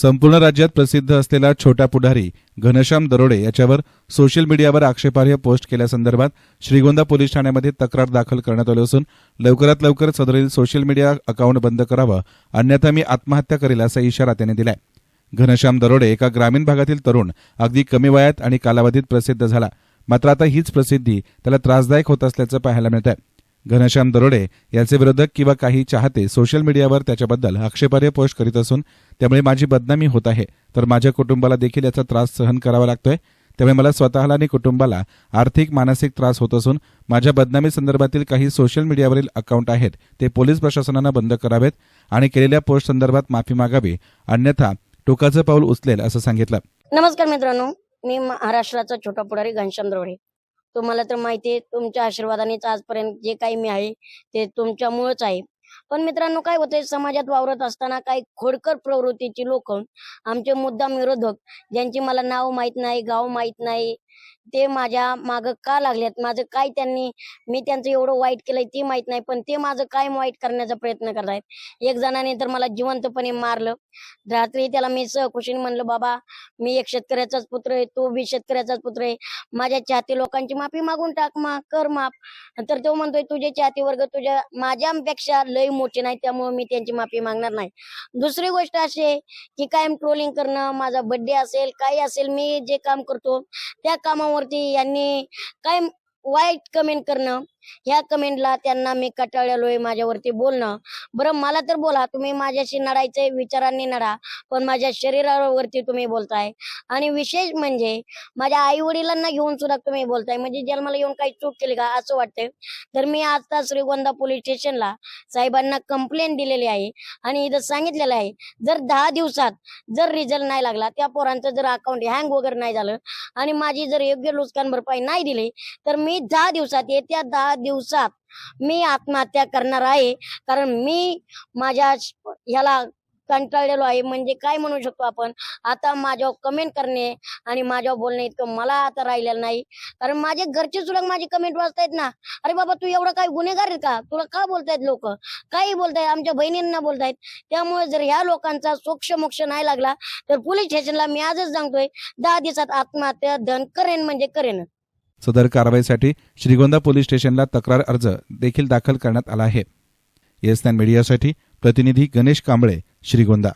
संपूर्ण राज्यात प्रसिद्ध असलेला छोटा पुढारी घनश्याम दरोडे याच्यावर सोशल मीडियावर आक्षेपार्ह पोस्ट केल्यासंदर्भात श्रीगोंदा पोलीस ठाण्यामध्ये तक्रार दाखल करण्यात आली असून लवकरात लवकर सदरील सोशल मीडिया अकाउंट बंद करावं अन्यथा मी आत्महत्या करेल असा इशारा त्याने दिलाय. घनश्याम दरोडे एका ग्रामीण भागातील तरुण अगदी कमी वयात आणि कालावधीत प्रसिद्ध झाला. मात्र आता हीच प्रसिद्धी त्याला त्रासदायक होत असल्याचं पाहायला मिळत आहे घनश्याम दरोडे याचे विरोधक किंवा काही चाहते सोशल मीडियावर त्याच्याबद्दल आक्षेपार्ह पोस्ट करीत असून त्यामुळे माझी बदनामी होत आहे. तर माझ्या कुटुंबाला देखील याचा त्रास सहन करावा लागतोय. त्यामुळे मला स्वतःला आणि कुटुंबाला आर्थिक मानसिक त्रास होत असून माझ्या बदनामी संदर्भातील काही सोशल मीडियावरील अकाउंट आहेत ते पोलीस प्रशासनानं बंद करावेत आणि केलेल्या पोस्ट संदर्भात माफी मागावी अन्यथा टोकाचं पाऊल उचलेल असं सांगितलं. नमस्कार मित्रांनो मी महाराष्ट्राचा छोटा पुढारी घनश्याम द्रोडे. तुम्हाला तर माहिती आहे तुमच्या आशीर्वादानेच आजपर्यंत जे काही मी आहे ते तुमच्यामुळेच आहे. पण मित्रांनो काय होतंय समाजात वावरत असताना काही खोडकर प्रवृत्तीची लोक आमचे मुद्दाम विरोधक ज्यांची मला नाव माहीत नाही गाव माहीत नाही ते माझ्या माग का लागलेत? माझं काय त्यांनी मी त्यांचं एवढं वाईट केलंय ते माहीत नाही पण ते माझं काय वाईट करण्याचा प्रयत्न करतायत. एक जणाने तर मला जिवंतपणे मारलं. रात्री त्याला मी सहकुशीने म्हणलं बाबा मी एक शेतकऱ्याचाच पुत्र आहे तो बी शेतकऱ्याचाच पुत्र आहे. माझ्या चाहते लोकांची माफी मागून टाक मा कर माफ. तर तो म्हणतोय तुझे चाहते वर्ग तुझ्या माझ्यापेक्षा लय मोठे नाही त्यामुळे मी त्यांची माफी मागणार नाही. दुसरी गोष्ट अशी आहे की कायम ट्रोलिंग करणं माझा बर्थडे असेल काही असेल मी जे काम करतो त्या कामावरती यांनी काय वाईट कमेंट करणं? ह्या कमेंटला त्यांना मी कटाळलोय माझ्यावरती बोलणं. बरं मला तर बोला तुम्ही माझ्याशी नडायचंय विचारांनी नडा पण माझ्या शरीरावरती तुम्ही बोलताय. आणि विशेष म्हणजे माझ्या आई वडिलांना घेऊन सुद्धा तुम्ही बोलताय म्हणजे जन्माला येऊन काही चूक केली का असं वाटतंय. तर मी आता श्रीगोंदा पोलीस स्टेशनला साहेबांना कंप्लेंट दिलेली आहे. आणि इथं सांगितलेलं आहे जर दहा दिवसात जर रिझल्ट नाही लागला त्या पोरांचं जर अकाउंट हँग वगैरे नाही झालं आणि माझी जर योग्य नुकसान भरपाई नाही दिली तर मी दहा दिवसात येत्या दहा दिवसात मी आत्महत्या करणार आहे. कारण मी माझ्या ह्याला कंटाळलेलो आहे. म्हणजे काय म्हणू शकतो आपण? आता माझ्यावर कमेंट करणे आणि माझ्यावर बोलणे इतकं मला आता राहिलेलं नाही. कारण माझे घरचे सुद्धा माझी कमेंट वाचतायत ना. अरे बाबा तू एवढा काय गुन्हेगार का? तुला का बोलतायत लोक? काही बोलतायत आमच्या बहिणींना बोलतायत. त्यामुळे जर ह्या लोकांचा सोक्ष मोक्ष नाही लागला तर पोलीस स्टेशनला मी आजच सांगतोय दहा दिवसात आत्महत्या धन करेन म्हणजे करेन. सदर कारवाईसाठी श्रीगोंदा पोलीस स्टेशनला तक्रार अर्ज देखील दाखल करण्यात आला आहे. येस मीडियासाठी प्रतिनिधी गणेश कांबळे श्रीगोंदा.